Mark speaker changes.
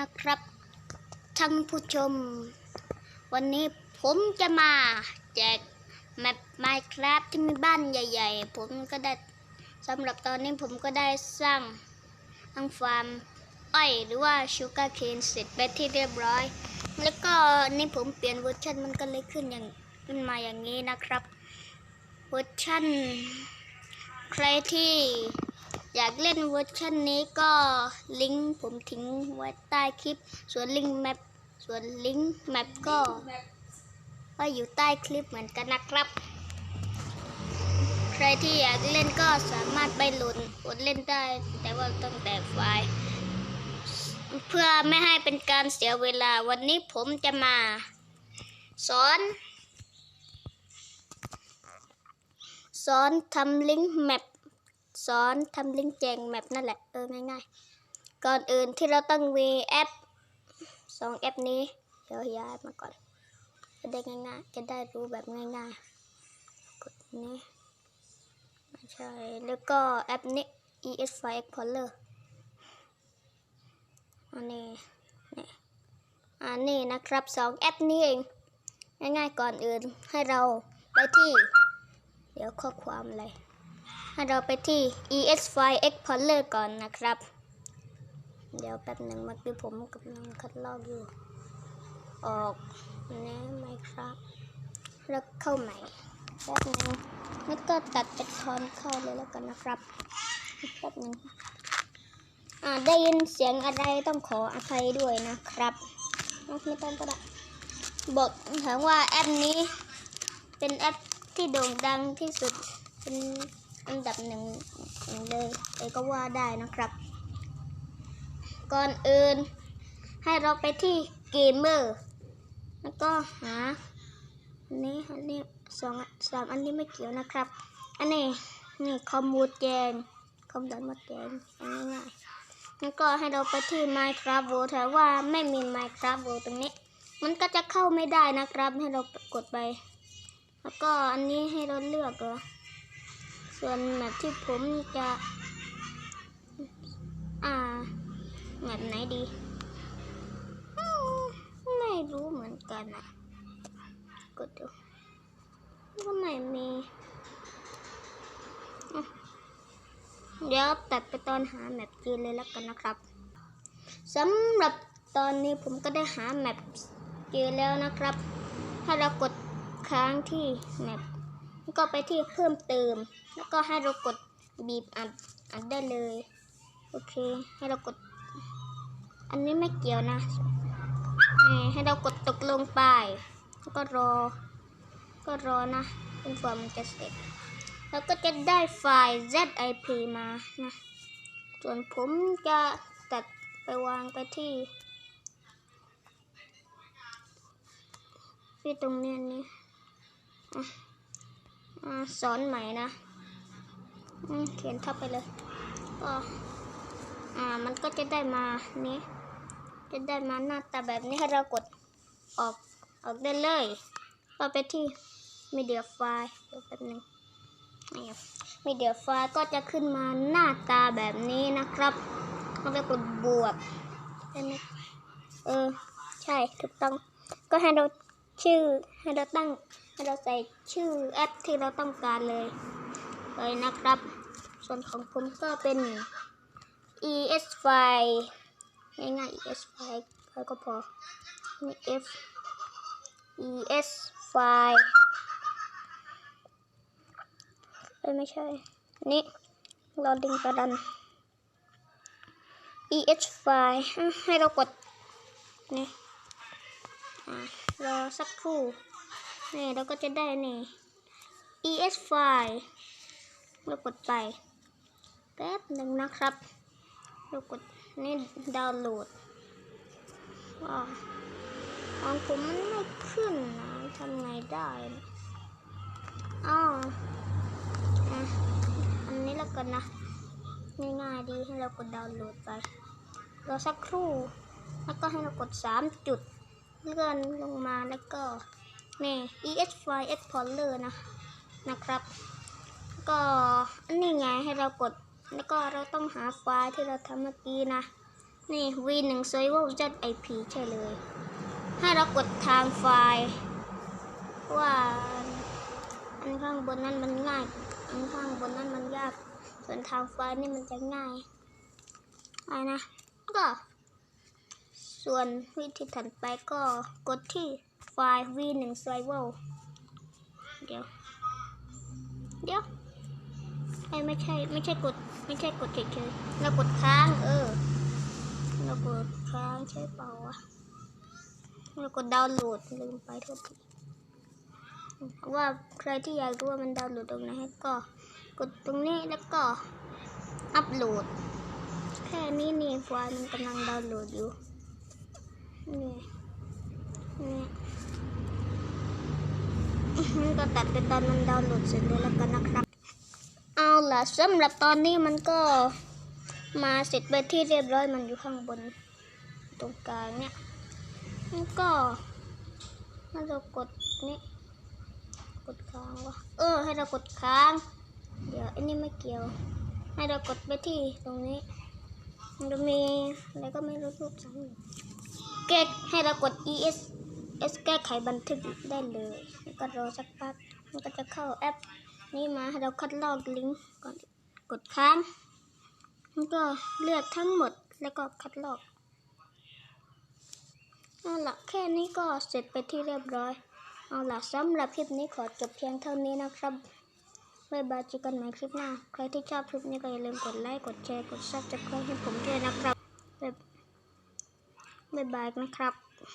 Speaker 1: นะครับ ท่านผู้ชม วันนี้ผมจะมาแจกแมป Minecraft ที่มีบ้านใหญ่ ๆ ผมก็ได้สำหรับตอนนี้ผมก็ได้สร้างทั้งฟาร์มอ้อยหรือว่าชูการ์เคนเสร็จไปที่เรียบร้อย แล้วก็นี่ผมเปลี่ยนเวอร์ชันมันก็เลยขึ้นอย่างขึ้นมาอย่างนี้นะครับ เวอร์ชันใครที่ อยากเล่นเวอร์ชันนี้ก็ลิงก์ผมทิ้งไว้ใต้คลิป ส่วนลิงก์แมปส่วนลิงก์แมปก็ก็อยู่ใต้คลิปเหมือนกันนะครับ ใครที่อยากเล่นก็สามารถไปโหลดกดเล่นได้ แต่ว่าต้องแตกไฟล์เพื่อไม่ให้เป็นการเสียเวลาวันนี้ผมจะมา สอน สอนทำลิงก์แมป สอนทำลิงก์แจงแมปนั่นแหละ เออง่ายๆ ก่อนอื่นที่เราต้องมีแอปสองแอปนี้ เดี๋ยวย้ายมาก่อน จะได้ง่ายๆ จะได้รู้แบบง่ายๆ กดนี้ไม่ใช่ แล้วก็แอปนี้ ES5 Explorer อันนี้นี่อันนี้นะครับสองแอปนี้เอง ง่ายๆ ก่อนอื่นให้เราไปที่ เดี๋ยวข้อความอะไร ให้เราไปที่ ES5 Explorer ก่อนนะครับ เดี๋ยวแป๊บหนึ่งเมื่อกี้ผมกำลังคัดลอกอยู่ ออกนะไหมครับ แล้วเข้าใหม่แป๊บหนึ่งแล้วก็ตัดเป็นทอนเข้าเลยแล้วกันนะครับแป๊บหนึ่งอ่าได้ยินเสียงอะไรต้องขออภัยด้วยนะครับไม่ต้องก็ได้บอกถึงว่าแอปนี้ เป็นแอปที่โด่งดังที่สุดเป็น อันดับหนึ่งเลยเลยก็ว่าได้นะครับ ก่อนอื่น ให้เราไปที่เกมเมอร์ แล้วก็หาอันนี้อันนี้สองสามอันนี้ไม่เกี่ยวนะครับ อันนี้นี่คอมมูดแจงคอมดันมาแจงง่ายๆแล้วก็ให้เราไปที่ Minecraft World แต่ว่าไม่มี Minecraft World ตรงนี้ มันก็จะเข้าไม่ได้นะครับ ให้เรากดไป แล้วก็อันนี้ให้เราเลือกเหรอ ส่วนแมปที่ผมจะอ่าแมปไหนดี ไม่รู้เหมือนกันนะกดดูก็ไม่มีอ่เดี๋ยวตัดไปตอนหาแมปจีนเลยแล้วกันนะครับสำหรับตอนนี้ผมก็ได้หาแมปเจอแล้วนะครับ ถ้าเรากดค้างที่แมป ก็ไปที่เพิ่มเติม แล้วก็ให้เรากดบีบอัดอัดได้เลย โอเค ให้เรากด อันนี้ไม่เกี่ยวนะให้เรากดตกลงไป แล้วก็รอ ก็รอนะจนกว่ามันจะเสร็จ แล้วก็จะได้ไฟล์ zip มานะ ส่วนผมจะตัดไปวางไปที่ที่ตรงนี้นี่อะ สอนใหม่นะเขียนทับไปเลยก็อ่ามันก็จะได้มานี้จะได้มาหน้าตาแบบนี้ให้เรากดออกออกได้เลยก็ไปที่ media file เดี๋ยวแป๊บนึงนี่ media file ก็จะขึ้นมาหน้าตาแบบนี้นะครับก็ไปกดบวกได้ไหมเออใช่ถูกต้องก็ให้เรา ชื่อให้เราตั้งให้เราใส่ชื่อแอปที่เราต้องการเลยเลยนะครับ ส่วนของผมก็เป็น es file ง่ายๆ es file แล้วก็พอนี่ f es file เอ้ยไม่ใช่ นี่เราดึงกระดัน es file ให้เรากดนี่ รอสักครู่นี่เราก็จะได้นี่ es file เรากดไปแป๊บหนึ่งนะครับ เรากดนี่ดาวน์โหลดว้าวของผมมันไม่ขึ้นนะทำไงได้อ้าวอันนี้แล้วกันนะง่ายๆดีให้เรากดดาวน์โหลดไปรอสักครู่ แล้วก็ให้เรากด 3 จุด เลื่อนลงมาแล้วก็นี่ ES5 Explorer นะนะครับ ก็อันนี้ไงให้เรากด แล้วก็เราต้องหาไฟล์ที่เราทำเมื่อกี้นะ นี่ v1 server zip ใช่เลย ให้เรากดทางไฟล์ว่าอันข้างบนนั้นมันง่าย อันข้างบนนั้นมันยาก ส่วนทางไฟล์นี่มันจะง่ายไรนะ ก็ ส่วนวิธีถัดไปก็กดที่ไฟล์ v1 server เดี๋ยว เดี๋ยวไอ้ไม่ใช่ ไม่ใช่กด ไม่ใช่กดเฉยๆเรากดค้าง เออ เรากดค้างใช่เปล่าวะเรากดดาวน์โหลดลืมไปโทษทีว่าใครที่อยากรู้ว่ามันดาวน์โหลดตรงไหนก็กดตรงนี้แล้วก็อัปโหลด แค่นี้นี่ไฟล์มันกำลังดาวน์โหลดอยู่ นี่นี่มันก็ตัดไปตอนมันดาวน์โหลดเสร็จเลยแล้วกันนะครับ เอาล่ะสำหรับตอนนี้มันก็มาเสร็จไปที่เรียบร้อยมันอยู่ข้างบน ตรงกลางเนี่ยมันก็ให้เรากดนี่กดค้างวะเออ ให้เรากดค้าง เดี๋ยวอันนี้ไม่เกี่ยว ให้เรากดไปที่ตรงนี้ มันจะมีอะไรก็ไม่รู้รูปสามเหลี่ยม แก้ให้เรากด es s แก้ไขบันทึกได้เลยแล้วก็รอสักพักมันก็จะเข้าแอป นี่มาให้เราคัดลอกลิงก์ก่อนกดค้างแล้วก็เลือกทั้งหมดแล้วก็คัดลอกเอาละแค่นี้ก็เสร็จไปที่เรียบร้อย เอาละสำหรับคลิปนี้ขอจบเพียงเท่านี้นะครับบายบายเจอกันใหม่คลิปหน้า ใครที่ชอบคลิปนี้ก็อย่าลืมกดไลค์ กดแชร์ กดซับสไครต์ให้ผมด้วยนะครับ บ๊ายบายนะครับ